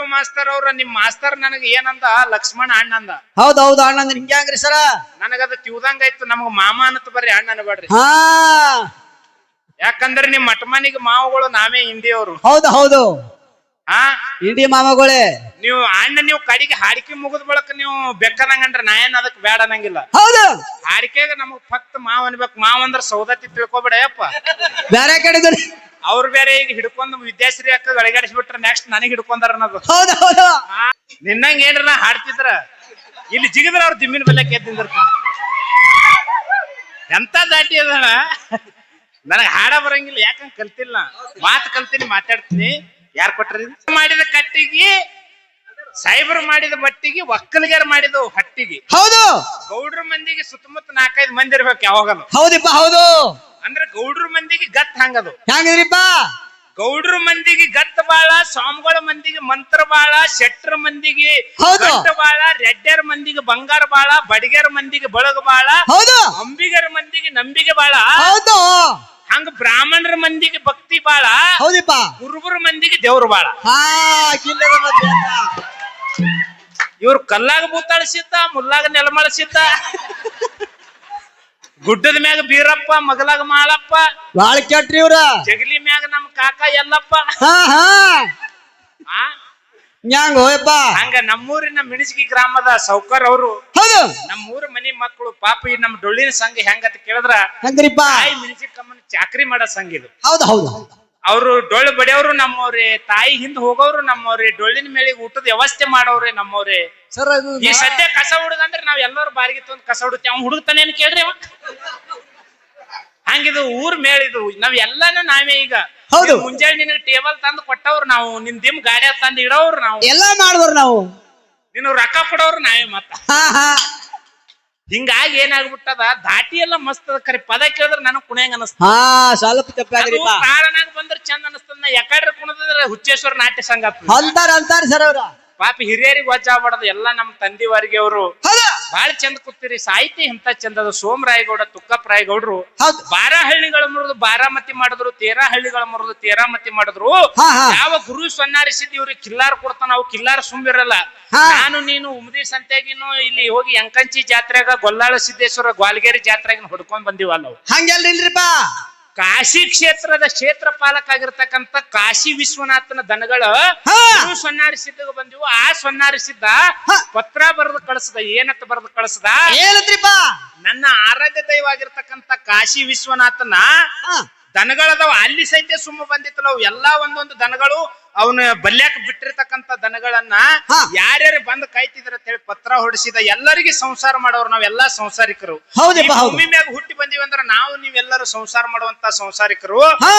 ಪಟ್ಟು ಮಾಸ್ತರ್ ಅವ್ರ ನಿಮ್ ಮಾಸ್ತರ್ ನನಗೆ ಏನಂದ? ಲಕ್ಷ್ಮಣ ಅಣ್ಣಂದ. ಹೌದೌದು ಹೌದ್ ಹೌದು ಅಣ್ಣಂದ್ರ ಹಿಂಗೆ ಹಂಗ್ರಿ ಸರ? ನನಗದ ತಿವ್ದಂಗ ಆಯ್ತು. ನಮಗ ಮಾಮ ಅನ್ನತ್ ಬರ್ರಿ ಅಣ್ಣ ಅನ್ಬೇಡ್ರಿ. ಹಾ. ಯಾಕಂದ್ರೆ ನಿಮ್ ಮಟಮನಿಗೆ ಮಾವುಗಳು ನಾವೇ ಹಿಂದಿಯವರು. ಹೌದು ಹೌದು. ಹಾ? ಇಂಡಿ ಮಾಮಗಳೇ. ನೀವು ಅಣ್ಣ ನೀವು ಕಡಿಗೆ ಹಾಡಿಕೆ ಮುಗಿದ ಬಳಕ ನೀವು ಬೆಕ್ಕದಂಗಂದ್ರ ನಾ ಏನ್ ಅದಕ್ ಬೇಡ ಅನ್ನಂಗಿಲ್ಲ. ಹೌದು. ಹಾಡಿಕೆಗ ನಮಗ್ ಫಕ್ತ್ ಮಾವ್ ಅನ್ಬೇಕು. ಮಾವ್ ಅಂದ್ರ ಸೌದತ್ತಿ ತಿಳ್ಕೊಬೇಡ ಯಪ್ಪ. ಬೇರೆ ಕಡೆ ಅವ್ರು ಬೇರೆ ಈಗ ಹಿಡ್ಕೊಂಡು ವಿದ್ಯಾಶ್ರೀ ಅಕ್ಕ ಗಳಿಗಾಡಿಸ್ಬಿಟ್ರ ನೆಕ್ಸ್ಟ್ ನನಗೆ ಹಿಡ್ಕೊಂಡಾರ ಅನ್ನೋದು. ಹೌದು ಹೌದು. ನಿನ್ನಂಗ ಏನ್ರ ಹಾಡ್ತಿದ್ರ? ಇಲ್ಲಿ ಜಿಗಿದ್ರ ಅವ್ರ ದಿಮ್ಮಿನ ಬೆಲೆ ಕೆದ್ದಿಂದ್ರ ಎಂತ ದಾಟಿ ಅದಣ ನನಗ್ ಹಾಡ ಬರಂಗಿಲ್ಲ ಯಾಕಂಗ್ ಕಲ್ತಿಲ್ಲ? ಮಾತು ಕಲ್ತೀನಿ ಮಾತಾಡ್ತೀನಿ. ಯಾರ್ ಕೊಟ್ರಿ ಮಾಡಿದ ಕಟ್ಟಿಗೆ ಸೈಬರ್ ಮಾಡಿದ ಬಟ್ಟಿಗೆ ಒಕ್ಕಲಿಗಾರ ಮಾಡಿದ ಹಟ್ಟಿಗೆ. ಹೌದು. ಗೌಡ್ರ ಮಂದಿಗೆ ಸುತ್ತಮುತ್ತ ನಾಲ್ಕೈದು ಮಂದಿ ಇರ್ಬೇಕು ಯಾವಾಗಲೂ. ಹೌದಿಪ್ಪ ಹೌದು. ಅಂದ್ರೆ ಗೌಡ್ರ ಮಂದಿಗೆ ಗತ್ ಹಂಗದು. ಹೆಂಗದ್ರಿಪ್ಪ? ಗೌಡ್ರ ಮಂದಿಗೆ ಗತ್ ಬಾಳ ಸ್ವಾಮಿಗಳ ಮಂದಿಗೆ ಮಂತ್ರ ಬಾಳ ಶೆಟ್ರ ಮಂದಿಗೆ ಹೌದು. ಗಟ್ಟ ಬಾಳ ರೆಡ್ಡರ್ ಮಂದಿಗೆ ಬಂಗಾರ ಬಾಳ ಬಡಿಗೆರ ಮಂದಿಗೆ ಬಳಗ ಬಾಳ ಹೌದು. ಅಂಬಿಗರ ಮಂದಿಗೆ ನಂಬಿಕೆ ಬಾಳ ಹೌದು. ಹಂಗ ಬ್ರಾಹ್ಮಣರ ಮಂದಿಗೆ ಭಕ್ತಿ ಬಾಳ ಹೌದಿಪ್ಪ. ಕುರುಬರ ಮಂದಿಗೆ ದೇವ್ರ ಬಾಳ. ಹಾ ಕಿಲ್ಲರ ಮತ್ತೆ ಅಂತ. ಇವ್ರು ಕಲ್ಲಾಗ ಬೂತಾಳಿಸಿದ್ದ ಮುಲ್ಲಾಗ ನೆಲಮಳಸಿದ್ದ ಗುಡ್ಡದ ಮ್ಯಾಗ ಬೀರಪ್ಪ ಮಗಲಾಗ ಮಾಲಪ್ಪ. ಬಾಳ ಕೆಟ್ರಿ ಇವ್ರ. ಜಗಲಿ ಮ್ಯಾಗ ನಮ್ ಕಾಕ ಎಲ್ಲಪ್ಪ. ಹಾ ಹಾ. ಆ? ಹೋಯಪ್ಪ? ಹಂಗ ನಮ್ಮೂರಿನ ಮಿಣಸಗಿ ಗ್ರಾಮದ ಸೌಕರ್ ಅವರು. ಹೌದು. ನಮ್ಮೂರ ಮನಿ ಮಕ್ಕಳು ಪಾಪ ಈ ನಮ್ಮ ಡೊಳ್ಳಿನ ಸಂಘ ಹೆಂಗಂತ ಕೇಳಿದ್ರ? ಹಂಗ್ರಿಪ್ಪ? ತಾಯಿ ಮಿಣಿಸಿಕಮ್ಮನ ಚಾಕ್ರಿ ಮಾಡೋ ಸಂಘ ಇದು. ಹೌದು ಹೌದು ಹೌದು. ಅವ್ರು ಡೊಳ್ಳು ಬಡಿಯವರು ನಮ್ಮವ್ರೆ ತಾಯಿ ಹಿಂದ್ ಹೋಗೋರು ನಮ್ಮವ್ರೆ ಡೊಳ್ಳಿನ ಮೇಳಿಗೆ ಊಟದ ವ್ಯವಸ್ಥೆ ಮಾಡೋರೆ ನಮ್ಮವ್ರೆ. ಸರ್ ಅದು ಈ ಸದ್ಯ ಕಸ ಹುಡುಗಂದ್ರೆ ನಾವ್ ಎಲ್ಲರೂ ಬಾರಿಗೆ ತಂದು ಕಸ ಹುಡುಕ್ತಿ ಅವ್ನು ಹುಡುಕ್ತಾನೆ ಏನ್ ಕೇಳ್ರಿ ಅವ. ಹಂಗಿದು ಊರ್ ಮೇಳಿದು ನಾವ್ ಎಲ್ಲಾನು ನಾವೇ ಈಗ. ಹೌದು. ಮುಂಜಾನೆ ನಿನಗೆ ಟೇಬಲ್ ತಂದು ಕೊಟ್ಟವ್ರು ನಾವು ನಿನ್ ದಿಮ್ ಗಾಡಿ ತಂದು ಇಡೋರು ನಾವು. ಎಲ್ಲಾ ಮಾಡಿದ್ರು ನಾವು. ನಿನ್ನ ರೊಕ್ಕ ಕೊಡೋರು ನಾವೇ ಮತ್ತ. ಹಿಂಗಾಗಿ ಏನಾಗ್ಬಿಟ್ಟದ? ದಾಟಿ ಎಲ್ಲ ಮಸ್ತ್ ಅದ ಖರೆ ಪದ ಕೇಳಿದ್ರೆ ನನಗ್ ಕುಣಿಯಂಗ ಅನಸ್ತ. ಹಾ ಸ್ವಲ್ಪ ತಪ್ಪಾಗ್ರಿಪ್ಪ ಬಂದ್ರ ಚಂದ ಅನಸ್ತದ. ನಾ ಯಾಕಡ್ರೆ ಕುಣದ್ರ ಹುಚ್ಚೇಶ್ವರ ನಾಟ್ಯ ಸಂಘ. ಅಂತಾರ ಅಂತಾರ ಸರ್ ಅವ್ರ. ಪಾಪ ಹಿರಿಯರಿಗೆ ವಜ್ಜಾಗ್ಬಾರ್ದು ಎಲ್ಲ ನಮ್ಮ ತಂದಿವರಿಗೆ ಅವರು. ಬಾಳ ಚಂದ ಕೂತಿರಿ. ಸಾಹಿತಿ ಇಂತ ಚಂದದ ಸೋಮರಾಯಗೌಡ ತುಕ್ಕಪ್ಪ ರಾಯಗೌಡ್ರು. ಬಾರ ಹಳ್ಳಿಗಳ ಮುರಿದು ಬಾರಾಮತಿ ಮಾಡಿದ್ರು ತೇರಾ ಹಳ್ಳಿಗಳ ಮುರಿದು ತೇರಾಮತಿ ಮಾಡಿದ್ರು. ಯಾವ ಗುರು ಸನ್ನಾರಿಸಿದ್ ಇವ್ರಿಗೆ ಕಿಲ್ಲಾರ್ ಕೊಡ್ತಾನ ಅವು ಕಿಲ್ಲಾರ ಸುಮ್ಮಿರಲ್ಲ. ನಾನು ನೀನು ಉಮದಿ ಸಂತೆಗಿನು ಇಲ್ಲಿ ಹೋಗಿ ಅಂಕಂಚಿ ಜಾತ್ರೆಗ ಗೊಲ್ಲಾಳ ಸಿದ್ದೇಶ್ವರ ಗ್ವಾಲ್ಗೇರಿ ಜಾತ್ರೆಗಿನ ಹೊಡ್ಕೊಂಡ್ ಬಂದಿವಲ್ಲ ನಾವು. ಹಂಗೆಲ್ರಿಲ್ರಿಪ್ಪ ಕಾಶಿ ಕ್ಷೇತ್ರದ ಕ್ಷೇತ್ರ ಪಾಲಕ ಆಗಿರ್ತಕ್ಕಂಥ ಕಾಶಿ ವಿಶ್ವನಾಥನ ದನಗಳ ಸೊನ್ನಾರಿ ಬಂದಿವು. ಆ ಸೊನ್ನಾರಿಸಿದ್ದ. ಪತ್ರ ಬರೆದು ಕಳಿಸದ ಏನತ್ತ ಬರೆದು ಕಳಿಸದ? ಏನಂತ್ರಿಪ್ಪ ನನ್ನ ಆರಾಧ್ಯ ದೈವಾಗಿರ್ತಕ್ಕಂಥ ಕಾಶಿ ವಿಶ್ವನಾಥನ ದನಗಳದವ. ಅಲ್ಲಿ ಸಹಿತ ಸುಮ್ಮ ಬಂದಿತ್ತಲ್ಲ ಅವು ಎಲ್ಲಾ ಒಂದೊಂದು ದನಗಳು ಅವನ ಬಲ್ಯಾಕ್ ಬಿಟ್ಟಿರ್ತಕ್ಕಂಥ ದನಗಳನ್ನ. ಯಾರ್ಯಾರು ಬಂದ್ ಕಾಯ್ತಿದ್ರ ಅಂತ ಹೇಳಿ ಪತ್ರ ಹೊಡಿಸಿದ ಎಲ್ಲರಿಗೆ ಸಂಸಾರ ಮಾಡೋರು ನಾವೆಲ್ಲಾ ಸಂಸಾರಿಕರು. ಭೂಮಿ ಮ್ಯಾಗ ಹುಟ್ಟಿ ಬಂದಿವಿ ಅಂದ್ರ ನಾವು ನೀವೆಲ್ಲರೂ ಸಂಸಾರ ಮಾಡುವಂತ ಸಂಸಾರಿಕರು. ಹಾ.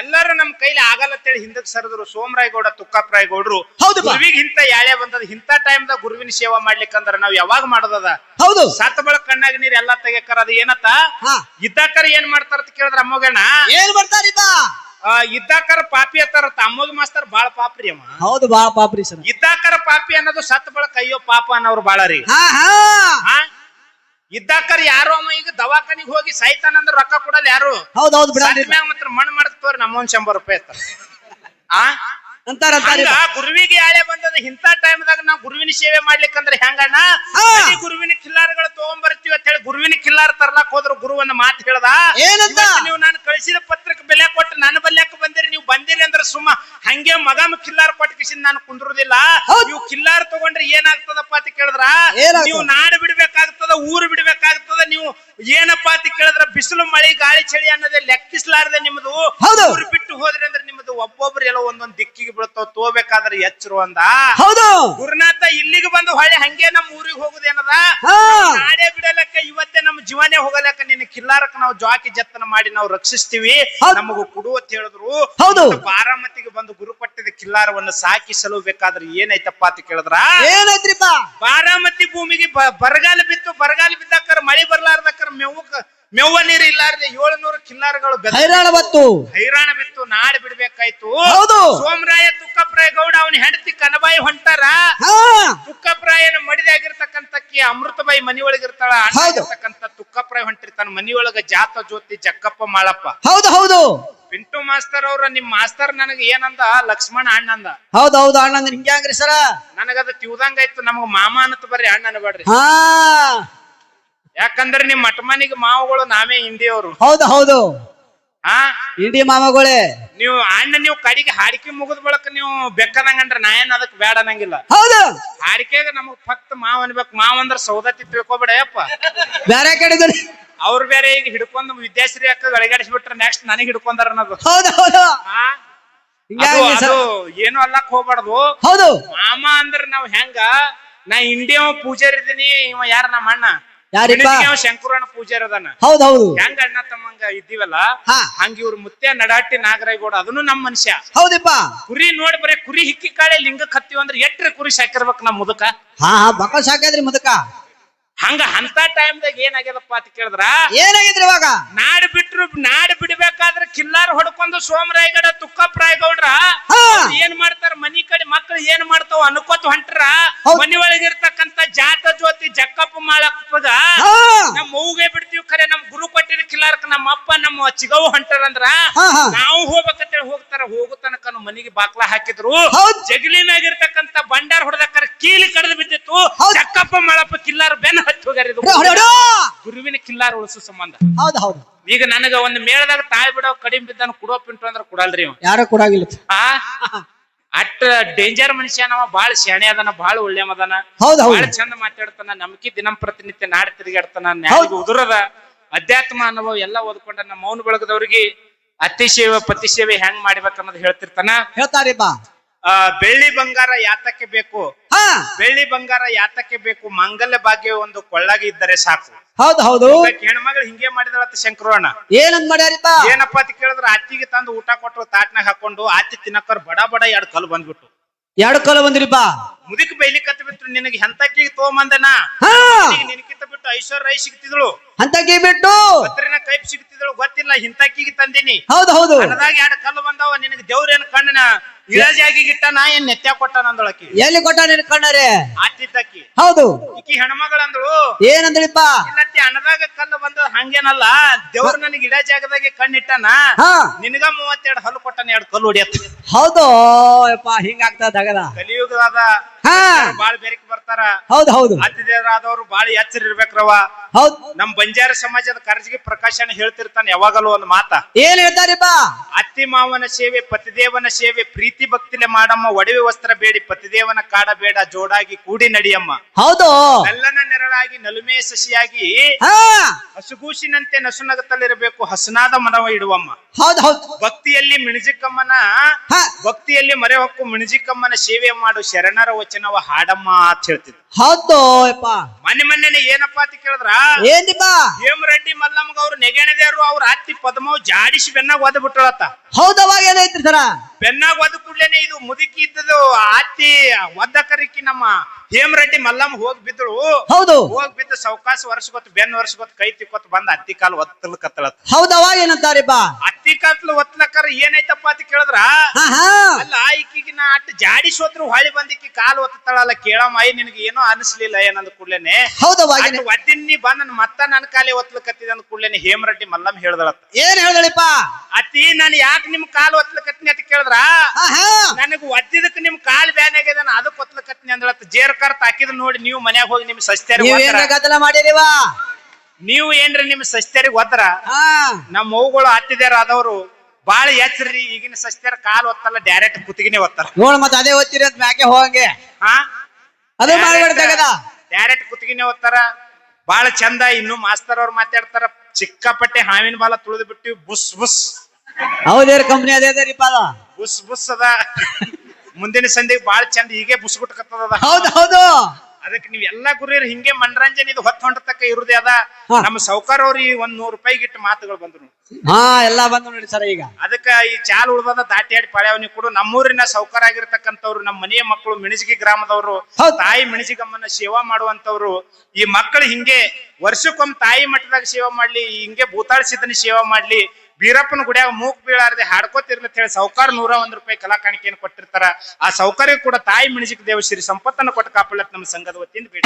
ಎಲ್ಲರೂ ನಮ್ ಕೈಲಿ ಆಗಲ್ಲ ಅಂತೇಳಿ ಹಿಂದಕ್ ಸರಿದ್ರು ಸೋಮರಾಯಗೌಡ ತುಕ್ಕಪ್ಪರಾಯಗೌಡರು ಹೌದು ಗುರುವಿಗೆ ಇಂತ ಯಾಳೆ ಬಂದದ? ಇಂತ ಟೈಮ್ದಾಗ ಗುರುವಿನ ಸೇವಾ ಮಾಡ್ಲಿಕ್ಕಂದ್ರ ನಾವ್ ಯಾವಾಗ ಮಾಡೋದದ? ಹೌದು. ಸತ್ತ ಬಳಕ ಕಣ್ಣಾಗ ನೀರ್ ಎಲ್ಲಾ ತೆಗಿಯಕರ ಅದ ಏನತ್ತ? ಹಾ. ಇದ್ದಾಕರ ಏನ್ ಮಾಡ್ತಾರ ಅಂತ ಕೇಳಿದ್ರ ಅಮ್ಮಗಣ್ಣ ಏನ್ ಮಾಡ್ತಾರಿಪ್ಪ ಆ, ಇದ್ದಾಕರ ಪಾಪಿ ಅತ್ತಾರ ಅಮ್ಮಗ ಮಾಸ್ತರ್ ಬಾಳ ಪಾಪ್ರಿ ಅಮ್ಮ ಹೌದು ಬಾ ಪಾಪ್ರಿ ಸರ್. ಇದ್ದಾಕರ ಪಾಪಿ ಅನ್ನೋದು ಸತ್ತ ಬಳಕ ಅಯ್ಯೋ ಪಾಪ ಅನ್ನೋರು ಬಾಳ ರೀ ಹಾ ಹಾ. ಹಾ ಇದ್ದಾಕರ ಯಾರು ಅಮ್ಮ ಈಗ ದವಾಖಾನಿಗೆ ಹೋಗಿ ಸಾಯ್ತಾನಂದ್ರ ರೊಕ್ಕ ಕೊಡಲ್ಲ ಯಾರು? ಹೌದು ಮಣ್ಣು ಮಾಡಿಸ್ತವ್ರಿ ನಮ್ಮ ಒಂದ್ ಶಂಬರ್ ರೂಪಾಯಿ ಇರ್ತಾರ ಆ? ಅಂತಾರ ಅಂತಾರಿ ಗುರುವಿಗೆ ಯಾಳೆ ಬಂದದ ಇಂತ ಟೈಮ್ದಾಗ ನಾವು ಗುರುವಿನ ಸೇವೆ ಮಾಡ್ಲಿಕ್ಕಂದ್ರೆ ಹೆಂಗಣ್ಣ? ಈ ಗುರುವಿನ ಕಿಲ್ಲಾರಗಳು ತಗೊಂಡ್ಬರ್ತೀವಿ ಅಂತ ಹೇಳಿ ಗುರುವಿನ ಕಿಲ್ಲಾರ್ ತರ್ಲಾಕ್ ಹೋದ್ರು ಗುರು ಒಂದು ಮಾತು ಹೇಳ್ದ? ಏನಂತ? ನೀವು ನಾನು ಕಳಿಸಿದ ಪತ್ರಕ್ಕೆ ಬೆಲೆ ಕೊಟ್ಟು ನನ್ನ ಬಲ್ಯಾಕ ಬಂದಿರಿ ನೀವು ಬಂದಿರಿ ಅಂದ್ರೆ ಸುಮ್ಮ ಹಂಗೆ ಮಗ ಕಿಲ್ಲಾರ್ ಕೊಟ್ಟು ನಾನು ಕುಂದ್ರುದಿಲ್ಲ. ನೀವು ಕಿಲ್ಲಾರ್ ತಗೊಂಡ್ರೆ ಏನಾಗ್ತದಪ್ಪ ಅಂತ ಕೇಳಿದ್ರ? ನೀವು ನಾಡು ಬಿಡ್ಬೇಕಾಗ್ತದ ಊರು ಬಿಡ್ಬೇಕಾಗ್ತದ ನೀವು ಏನಪ್ಪಾ ಅಂತ ಕೇಳಿದ್ರ? ಬಿಸಿಲು ಮಳೆ ಗಾಳಿ ಚಳಿ ಅನ್ನೋದೇ ಲೆಕ್ಕಿಸ್ಲಾರ್ದೆ ನಿಮ್ದು. ಊರು ಬಿಟ್ಟು ಹೋದ್ರಿ ಅಂದ್ರೆ ನಿಮ್ದು ಒಬ್ಬೊಬ್ರು ಎಲ್ಲ ಒಂದೊಂದು ದಿಕ್ಕಿಗೆ ಬೀಳ್ತಾವ ತೋಬೇಕಾದ್ರೆ ಎಚ್ಚರು ಅಂದ. ಹೌದು. ಗುರುನಾಥ ಇಲ್ಲಿಗೆ ಬಂದು ಹೊಳೆ ಹಂಗೆ ನಮ್ಮ ಊರಿಗೆ ಹೋಗುದೇನದ? ನಾಡೇ ಬಿಡಲಕ್ಕ ಇವತ್ತೇ ನಮ್ಮ ಜೀವನೇ ಹೋಗಲಕ್ಕ ನಿನ್ನ ಕಿಲ್ಲಾರಕ್ಕ ನಾವು ಜಾಕಿ ಜತ್ತನ ಮಾಡಿ ನಾವು ರಕ್ಷಿಸ್ತೀವಿ. ನಮಗೂ ಕೊಡು ಅಂತ ಹೇಳಿದ್ರು. ಹೌದು. ಬಾರಾಮತಿಗೆ ಬಂದು ಗುರು ಪಟ್ಟದ ಕಿಲ್ಲಾರವನ್ನು ಸಾಕಿ ಸಲುಬೇಕಾದ್ರೆ ಏನೈತಪ್ಪ ಅಂತ ಕೇಳಿದ್ರ? ಏನೈತ್ರಿಪ್ಪ ಬಾರಾಮತಿ ಭೂಮಿಗೆ ಬರಗಾಲ ಬಿತ್ತು ಬರಗಾಲ ಬಿದ್ದಾಕರ ಮಳೆ ಬರ್ಲಾರ್ದಕ್ಕರ ಮೇವುಕ ಮೇವ ನೀರು ಇಲ್ಲಾರ್ದೆ ಏಳುನೂರು ಕಿನ್ನಾರಗಳು ಹೈರಾಣ ಬತ್ತು. ಹೈರಾಣ ಬಿತ್ತು ನಾಡ್ ಬಿಡ್ಬೇಕಾಯ್ತು. ಹೌದು. ಸೋಮರಾಯ ತುಕ್ಕಪ್ರಾಯ ಗೌಡ ಅವನ ಹೆಂಡತಿ ಕನಬಾಯಿ ಹೊಂಟಾರ? ತುಕ್ಕಪ್ರಾಯನ ಮಡಿದಾಗಿರ್ತಕ್ಕಂತಕ್ಕಿ ಅಮೃತಬಾಯಿ ಮನಿ ಒಳಗಿರ್ತಾಳ ಹೌದು. ಅಣ್ಣ ತುಕ್ಕಪ್ರಾಯ ಹೊಂಟಿರ್ತಾನ ಮನಿ ಒಳಗ ಜಾತ ಜ್ಯೋತಿ ಜಕ್ಕಪ್ಪ ಮಾಳಪ್ಪ. ಹೌದು ಹೌದು. ಪಿಂಟು ಮಾಸ್ತರ್ ಅವ್ರ ನಿಮ್ ಮಾಸ್ತರ್ ನನಗೆ ಏನಂದ? ಲಕ್ಷ್ಮಣ ಅಣ್ಣಂದ. ಹೌದು ಹೌದ್ ಹೌದು ಅಣ್ಣ ಹಿಂಗೆ ಹಂಗ್ರಿ ಸರ. ನನಗದ ತಿವ್ದಂಗ ಆಯ್ತು ನಮಗ ಮಾಮ ಅನ್ನತ್ ಬರ್ರಿ ಅಣ್ಣ ಅನ್ಬೇಡ್ರಿ ಯಾಕಂದ್ರೆ ನಿಮ್ ಮಟಮನಿಗೆ ಮಾವುಗಳು ನಾವೇ ಹಿಂದಿಯವರು. ಹೌದು ಹೌದು. ಹಾ? ಇಂಡಿ ಮಾಮಗಳೇ ನೀವು ಅಣ್ಣ ನೀವು ಕಡಿಗೆ ಹಾಡಿಕೆ ಮುಗಿದ ಬಳಕ ನೀವು ಬೆಕ್ಕದಂಗಂದ್ರ ನಾ ಏನ್ ಅದಕ್ ಬೇಡ ಅನ್ನಂಗಿಲ್ಲ. ಹೌದು. ಹಾಡಿಕೆಗೆ ನಮಗ್ ಫಕ್ತ ಮಾವ್ ಅನ್ಬೇಕು. ಮಾವ್ ಅಂದ್ರ ಸೌದತ್ತಿ ತಿಳ್ಕೊಬೇಡಯಪ್ಪ ಬೇರೆ ಕಡೆ ಅವ್ರು ಬೇರೆ ಈಗ ಹಿಡ್ಕೊಂಡು ವಿದ್ಯಾಶ್ರೀ ಅಕ್ಕ ಗಳಿಗಾಡಿಸ್ಬಿಟ್ರೆ ನೆಕ್ಸ್ಟ್ ನನಗ್ ಹಿಡ್ಕೊಂಡಾರ ಅನ್ನೋದು. ಹೌದು ಹೌದು. ಅದು ಏನು ಅಲ್ಲಕ್ ಹೋಗ್ಬಾರ್ದು. ಹೌದು. ಮಾಮ ಅಂದ್ರ ನಾವ್ ಹೆಂಗ? ನಾ ಇಂಡಿಯಾ ಪೂಜಾರಿ ಇದೀನಿ ಇವ ಯಾರ ನಮ್ಮ ಅಣ್ಣ? ಯಾರಿಪ್ಪ? ಶಂಕರಣ್ಣ ಪೂಜಾರಿ ಅದಾನ? ಹೌದ್ ಹೌದು ಹೆಂಗ ಅಣ್ಣ ತಮ್ಮಂಗ ಇದ್ದೀವಲ್ಲ ಹಾ. ಹಂಗ ಇವ್ರ ಮುತ್ಯ ನಡಾಟಿ ನಾಗರಾಯಗೌಡ ಅದನ್ನು ನಮ್ ಮನುಷ್ಯ. ಹೌದಪ್ಪ. ಕುರಿ ನೋಡಿ ಬರೀ ಕುರಿ ಹಿಕ್ಕಿ ಕಾಳೆ ಲಿಂಗ ಅಂದ್ರೆ ಎಟ್ರೆ ಕುರಿ ಸಾಕಿರ್ಬೇಕು ನಮ್ ಮುದಕ? ಹಾ ಹಾ ಬಕ ಸಾಕ್ಯಾದ್ರಿ ಮುದಕ. ಹಂಗ ಅಂತ ಟೈಮ್ದಾಗ ಏನಾಗ್ಯದಪ್ಪ ಅಂತ ಕೇಳಿದ್ರ? ಏನಾಗಿದ್ರಿ ಇವಾಗ? ನಾಡ್ ಬಿಟ್ರು ನಾಡ್ ಬಿಡ್ಬೇಕಾದ್ರೆ ಕಿಲ್ಲಾರ್ ಹೊಡ್ಕೊಂಡು ಸೋಮರಾಯಗಡ ತುಕ್ಕಪ್ರಾಯಗೌಡ್ರ ಹಾ. ಏನ್ ಮಾಡ್ತಾರ? ಮನಿ ಕಡೆ ಮಕ್ಳು ಏನ್ ಮಾಡ್ತಾವ ಅನ್ಕೋತ ಹೊಂಟ್ರ. ಮನಿ ಒಳಗಿರ್ತಕ್ಕಂತ ಜಾತ ಜ್ಯೋತಿ ಜಕ್ಕಪ್ಪ ಮಾಳಪ್ಪಗ ನಮ್ಮ ನಮ್ ಮೌಗೆ ಬಿಡ್ತೀವಿ ಖರೆ ನಮ್ ಗುರು ಕೊಟ್ಟಿದ ಕಿಲ್ಲಾರ್ಕ ನಮ್ಮ ಅಪ್ಪ ನಮ್ಮ ಚಿಗವು ಹೊಂಟಾರ ಅಂದ್ರ ನಾವು ಹೋಗ್ಬೇಕಂತೇಳಿ ಹೋಗ್ತಾರ. ಹೋಗೋ ತನಕ ಮನಿಗೆ ಬಾಕ್ಲ ಹಾಕಿದ್ರು. ಜಗಲಿನಾಗಿರ್ತಕ್ಕಂತ ಬಂಡಾರ್ ಹೊಡೆದಕ್ಕಾರ ಕೀಲಿ ಕಡ್ದು ಬಿದ್ದಿತ್ತು. ಜಕ್ಕಪ್ಪ ಮಾಡಪ್ಪ ಮಾಳಪ್ಪ ಕಿಲ್ಲಾರ ಬೆನ್ನ ಹತ್ತಿ ಹೋಗ್ಯಾರ ಇದು. ಗುರುವಿನ ಕಿಲ್ಲಾರ ಉಳಿಸೋ ಸಂಬಂಧ. ಹೌದು ಹೌದು. ಈಗ ನನಗ ಒಂದ್ ಮೇಳದಾಗ ತಾಯಿ ಬಿಡೋ ಕಡಿಮೆ ಬಿದ್ದಾನ ಕುಡೋ ಪಿಂಟು ಅಂದ್ರ ಕೊಡಲ್ರಿ ಇವ. ಯಾರು ಕೊಡಾಗಿಲ್ಲ. ಆ? ಅಟ್ ಡೇಂಜರ್ ಮನುಷ್ಯ ನಾವ ಬಾಳ ಶಾಣೆ ಅದನ ಬಾಳ ಒಳ್ಳೆ ಮದನ ಹೌದು. ಬಾಳ ಹೌದು ಚಂದ ಮಾತಾಡ್ತಾನ ನಮ್ಕಿ ದಿನಂ ಪ್ರತಿನಿತ್ಯ ನಾಡ್ ತಿರುಗಾಡ್ತಾನ ನ್ಯಾಯ ಉದುರದ ಅಧ್ಯಾತ್ಮ ಅನುಭವ ಎಲ್ಲ ಓದ್ಕೊಂಡ ನಮ್ಮ ಮೌನ ಬಳಗದವ್ರಿಗೆ ಅತಿ ಸೇವೆ ಪತಿ ಸೇವೆ ಹೆಂಗ್ ಮಾಡ್ಬೇಕನ್ನೋದು ಹೇಳ್ತಿರ್ತಾನ. ಹೇಳ್ತಾರೆ ಆ ಬೆಳ್ಳಿ ಬಂಗಾರ ಯಾತಕ್ಕೆ ಬೇಕು? ಹಾ. ಬೆಳ್ಳಿ ಬಂಗಾರ ಯಾತಕ್ಕೆ ಬೇಕು? ಮಂಗಲ್ಯ ಭಾಗ್ಯ ಒಂದು ಕೊಳ್ಳಾಗಿ ಇದ್ದರೆ ಸಾಕು. ಹೌದು ಹೌದು. ಒಬ್ಬಾಕಿ ಹೆಣ್ಮಗಳು ಹಿಂಗೆ ಮಾಡಿದಳತ್ತ ಶಂಕರಣ್ಣ ಏನಂತ ಮಾಡ್ಯಾರಿಪ್ಪ? ಏನಪ್ಪ ಅಂತ ಕೇಳಿದ್ರ ಅತ್ತಿಗೆ ತಂದು ಊಟ ಕೊಟ್ಟರು ತಾಟ್ನಾಗ ಹಾಕೊಂಡು ಅತ್ತಿ ತಿನ್ನಕ್ಕಾರ ಬಡ ಬಡ ಎರಡ್ ಕಲ್ಲು ಬಂದ್ಬಿಟ್ಟು. ಎರಡು ಕಾಲ ಬಾ ಮುದಿಕ್ ಬೈಲಿ ಕತ್ ಬಿಟ್ರು ನಿನಗೆ ಹಂತಕ್ಕಿ ತಗೊಂಬಂದನ ಹಾ. ನಿನಕಿಂತ ಬಿಟ್ಟು ಐಶ್ವರ್ಯ ರೈ ಸಿಗ್ತಿದ್ಳು. ಅಂತಕ್ಕೆ ಬಿಟ್ಟು? ಹತ್ರನ ಕೈಪ್ ಸಿಗ್ತಿದ್ಳು ಗೊತ್ತಿಲ್ಲ ಹಿಂತಕ್ಕಿಗೆ ತಂದಿನಿ. ಹೌದು ಹೌದು. ಎರಡು ಕಲ್ಲು ಬಂದವ ನಿನಗೆ ದೇವ್ರೇನ್ ಕಣ್ಣನ? ಇಳಜಾಗಿ ಗಿಟ್ಟ ನಾ ಏನ್ ನೆತ್ಯ ಕೊಟ್ಟ ನಂದಳಕಿ ಎಲ್ಲಿ ಕೊಟ್ಟ ನಿನ್ ಕಣ್ಣರೇ? ಆತಿದ್ದಕ್ಕಿ ಹೌದು. ಈಕಿ ಹೆಣ್ಮಗಳಂದಳು. ಏನಂದ್ರಿಪ್ಪ ಇಲ್ಲತ್ತಿ ಅನ್ನದಾಗ ಕಲ್ಲು ಬಂದ ಹಂಗೇನಲ್ಲ ದೇವ್ರ ನನಗೆ ಇಡ ಜಾಗದಾಗೆ ಕಣ್ಣಿಟ್ಟನ ಹಾ. ನಿನಗ ಮೂವತ್ತೆರಡು ಹಲ್ಲು ಕೊಟ್ಟನ ಎರಡು ಕಲ್ಲು ಹೊಡಿಯತ್ತ ಹೌದು. ಯಪ್ಪ ಹಿಂಗಾಗ್ತದ ದಗದ ಕಲಿಯುಗದ ಹಾ. ಬಾಳ ಬೇರಿಕೆ ಬರ್ತಾರ. ಹೌದು ಹೌದು. ಆದವ್ರು ಬಾಳ ಎಚ್ಚರ ಇರ್ಬೇಕ್ರವ ಹೌದು. ನಮ್ ಬಂಜಾರ ಸಮಾಜದ ಕರ್ಜಿಗೆ ಪ್ರಕಾಶನ ಹೇಳ್ತಿರ್ತಾನೆ ಯಾವಾಗಲೂ ಒಂದು ಮಾತ. ಏನ್ ಹೇಳ್ತಾರಿಪ್ಪ? ಅತ್ತಿ ಮಾವನ ಸೇವೆ ಪತಿದೇವನ ಸೇವೆ ಪ್ರೀತಿ ಭಕ್ತಿಲೆ ಮಾಡಮ್ಮ ಒಡವೆ ವಸ್ತ್ರ ಬೇಡಿ ಪತಿದೇವನ ಕಾಡ ಬೇಡ ಜೋಡಾಗಿ ಕೂಡಿ ನಡಿಯಮ್ಮ. ಹೌದು. ನಲ್ಲನ ನೆರಳಾಗಿ ನಲುಮೆ ಸಸಿಯಾಗಿ ಹಾ. ಹಸುಗೂಸಿನಂತೆ ನಸುನಗತ್ತಲ್ಲಿರಬೇಕು ಹಸನಾದ ಮನವ ಇಡುವಮ್ಮ. ಹೌದು ಹೌದು. ಭಕ್ತಿಯಲ್ಲಿ ಮಿಣಜಿಕಮ್ಮನ ಹಾ. ಭಕ್ತಿಯಲ್ಲಿ ಮರೆ ಹೊಕ್ಕು ಮಿಣಜಿಕಮ್ಮನ ಸೇವೆ ಮಾಡು ಶರಣರ ವಚನವ ಹಾಡಮ್ಮ ಅಂತ ಹೇಳ್ತಿದ್ರು. ಹೌದು ಯಪ್ಪ. ಮೊನ್ನೆ ಮೊನ್ನೆ ಏನಪ್ಪಾ ಅಂತ ಕೇಳಿದ್ರ? ಏನಿಪ್ಪ ಹೇಮರೆಡ್ಡಿ ಮಲ್ಲಮ್ಮಗ ಅವ್ರು ನೆಗೆಣದೇವ್ರು ಅವ್ರ ಅತ್ತಿ ಪದ್ಮವ್ ಜಾಡಿಸಿ ಬೆನ್ನಾಗ ಒದ್ ಬಿಟ್ಟಳತ್ತ ಹೌದವಾಗ ಅವಾಗ ಏನೈತ್ರಿ ಸರ? ಬೆನ್ನಾಗ ಒದ್ ಕೂಡ್ಲೇನೆ ಇದು ಮುದುಕಿ ಇದ್ದದು ಅತ್ತಿ ಒದ್ದಕರಿಕಿ ನಮ್ಮ ಹೇಮರೆಡ್ಡಿ ಮಲ್ಲಮ್ಮ ಹೋಗಿ ಬಿದ್ದಳು ಹೌದು. ಹೋಗ್ ಬಿದ್ದು ಸೌಕಾಸ ವರ್ಷ ಗೊತ್ತು ಬೆನ್ ವರ್ಷ ಗೊತ್ತು ಕೈ ತಿಕ್ಕೊತ್ ಬಂದ ಅತ್ತಿ ಕಾಲ್ ಒತ್ತಲ್ ಕತ್ತಳತ್ತ ಹೌದವಾಗ ಏನಂತಾರೆ ಏನಂತಾರಿಪ್ಪ ಅತ್ತಿ ಕಾತ್ಲು ಒತ್ಲಕ್ಕರ ಏನೈತಪ್ಪ ಅಂತ ಕೇಳಿದ್ರ? ಹಾ ಹಾ. ಅಲ್ಲ ಈಕಿಗೆ ನಾ ಅಟ್ ಜಾಡಿ ಸೋತ್ರು ಹೊಳಿ ಬಂದಿಕ್ಕಿ ಕಾಲು ಒತ್ತತಾಳಲ್ಲ ಕೇಳಮ್ಮ ಐ ನಿನಗೆ ಏನೋ ಅನಿಸ್ಲಿಲ್ಲ ಏನಂದ ಕೂಡ್ಲೇನೆ? ಹೌದು ಅವಾಗ ಅಟ್ ಒದ್ದಿನ್ ನೀ ಬಂದ್ ಮತ್ತ ನನ್ ಕಾಲೇ ಒತ್ಲಕತ್ತಿದ ಅಂದ ಕೂಡ್ಲೇನೆ ಹೇಮರೆಡ್ಡಿ ಮಲ್ಲಮ್ಮ ಹೇಳ್ದಳತ್ತ. ಏನ್ ಹೇಳ್ದಳಿಪ್ಪ ಅತಿ ನಾನು ಯಾಕೆ ನಿಮ್ ಕಾಲು ಒತ್ಲಕತ್ತೀನಿ ಅಂತ ಕೇಳಿದ್ರ? ಹಾ ಹಾ. ನನಗ್ ಒದ್ದಿದಕ್ ನಿಮ್ ಕಾಲ್ ಬ್ಯಾನ್ ಆಗ್ಯದ ಅದಕ್ಕೆ ಒತ್ಲಕತ್ತೀನಿ ಅಂದಳತ್ತ. ಜೇರ್ ಕರ್ತ ಹಾಕಿದ್ ನೋಡಿ ನೀವು ಮನ್ಯಾಗ ಹೋಗಿ ನಿಮ್ ಸಸ್ತ್ಯಾರಿ ಗದ್ದಲ ಮಾಡಿರಿವ ನೀವು ಏನ್ರಿ ನಿಮ್ ಸಸ್ತಿಯರಿಗೆ ಒದ್ರ? ಹಾ. ನಮ್ಮ ಅವುಗಳು ಅತ್ತಿದಾರ ಆದವ್ರು ಬಾಳ ಎಚ್ಚರಿ ಈಗಿನ ಸಸ್ತ್ಯಾರ ಕಾಲ್ ಒತ್ತಲ್ಲ ಡೈರೆಕ್ಟ್ ಕುತ್ತಿಗೆನೆ ಒತ್ತಾರ ನೋಡ್ ಮತ್ತೆ ಅದೇ ಓದ್ತಿರಿ ಅಂತ ಮ್ಯಾಕೆ ಹೋಗಂಗೆ. ಹಾ? ಅದು ಮಾಡ್ಬೇಡ ತಗದ. ಡೈರೆಕ್ಟ್ ಕುತ್ತಿಗೆನೆ ಒತ್ತಾರ. ಬಾಳ ಚಂದ ಇನ್ನು ಮಾಸ್ತರ್ ಅವ್ರು ಮಾತಾಡ್ತಾರ ಚಿಕ್ಕಪಟ್ಟೆ ಹಾವಿನ ಬಾಲ ತುಳಿದು ಬಿಟ್ಟಿವಿ ಬುಸ್ ಬುಸ್. ಹೌದೇ ಕಂಪ್ನಿ ಅದೇ ಅದೇರಿಪ್ಪ ಅದ ಬುಸ್ ಬುಸ್ ಅದ. ಮುಂದಿನ ಸಂಧಿಗೆ ಬಾಳ ಚಂದ ಹೀಗೆ ಬುಸ್ ಬಿಟ್ಕತ್ತದ ಹೌದು ಹೌದು. ಅದಕ್ಕೆ ನೀವ್ ಎಲ್ಲಾ ಗುರಿಯರ್ ಹಿಂಗೆ ಮನರಂಜನೆ ಇದು ಹೊತ್ತು ಹೊಂಟತಕ್ಕ ಇರುದೇ ಅದ ಹಾ. ನಮ್ಮ ಸೌಕರ್ ಅವ್ರಿ ಒಂದ್ ನೂರ್ ರೂಪಾಯಿ ಇಟ್ಟು ಮಾತುಗಳು ಬಂದ್ರು ಹಾ ಎಲ್ಲಾ ಬಂದು ನೋಡಿ ಸರ್ ಈಗ ಅದಕ್ಕ ಈ ಚಾಲ್ ಉಳ್ದದ ದಾಟ್ಯಾಡಿ ಪಾಳ್ಯಾವನಿ ಕೂಡ ನಮ್ಮೂರಿನ ಸೌಕರ್ ಆಗಿರ್ತಕ್ಕಂಥವ್ರು ನಮ್ಮ ಮನೆಯ ಮಕ್ಕಳು ಮಿಣಜಿಗಿ ಗ್ರಾಮದವರು ಹೌದ್. ತಾಯಿ ಮಿಣಜಿಗಮ್ಮನ ಸೇವಾ ಮಾಡುವಂತವ್ರು ಈ ಮಕ್ಕಳು ಹಿಂಗೆ ವರ್ಷಕ್ಕೊಮ್ಮೆ ತಾಯಿ ಮಠದಾಗ ಸೇವಾ ಮಾಡ್ಲಿ ಹಿಂಗೆ ಭೂತಾಳ ಸಿದ್ಧನ ಸೇವಾ ಮಾಡ್ಲಿ ಬೀರಪ್ಪನ ಗುಡಿಯಾಗ ಮೂಕ್ ಬೀಳಾರದೆ ಹಾಡ್ಕೋತಿರ್ಲಿ ಹೇಳಿ ಸೌಕಾರ ನೂರ ಒಂದ್ ರೂಪಾಯಿ ಕಲಾ ಕಾಣಿಕೆಯನ್ನು ಕೊಟ್ಟಿರ್ತಾರ. ಆ ಸೌಕರ್ಯ ಕೂಡ ತಾಯಿ ಮಿಣಜಿಕ್ ದೇವ ಶ್ರೀ ಸಂಪತ್ತನ್ನು ಕೊಟ್ಟು ಕಾಪಾಡತ್ ನಮ್ಮ ಸಂಘದ ವತಿಯಿಂದ ಬೇಡ.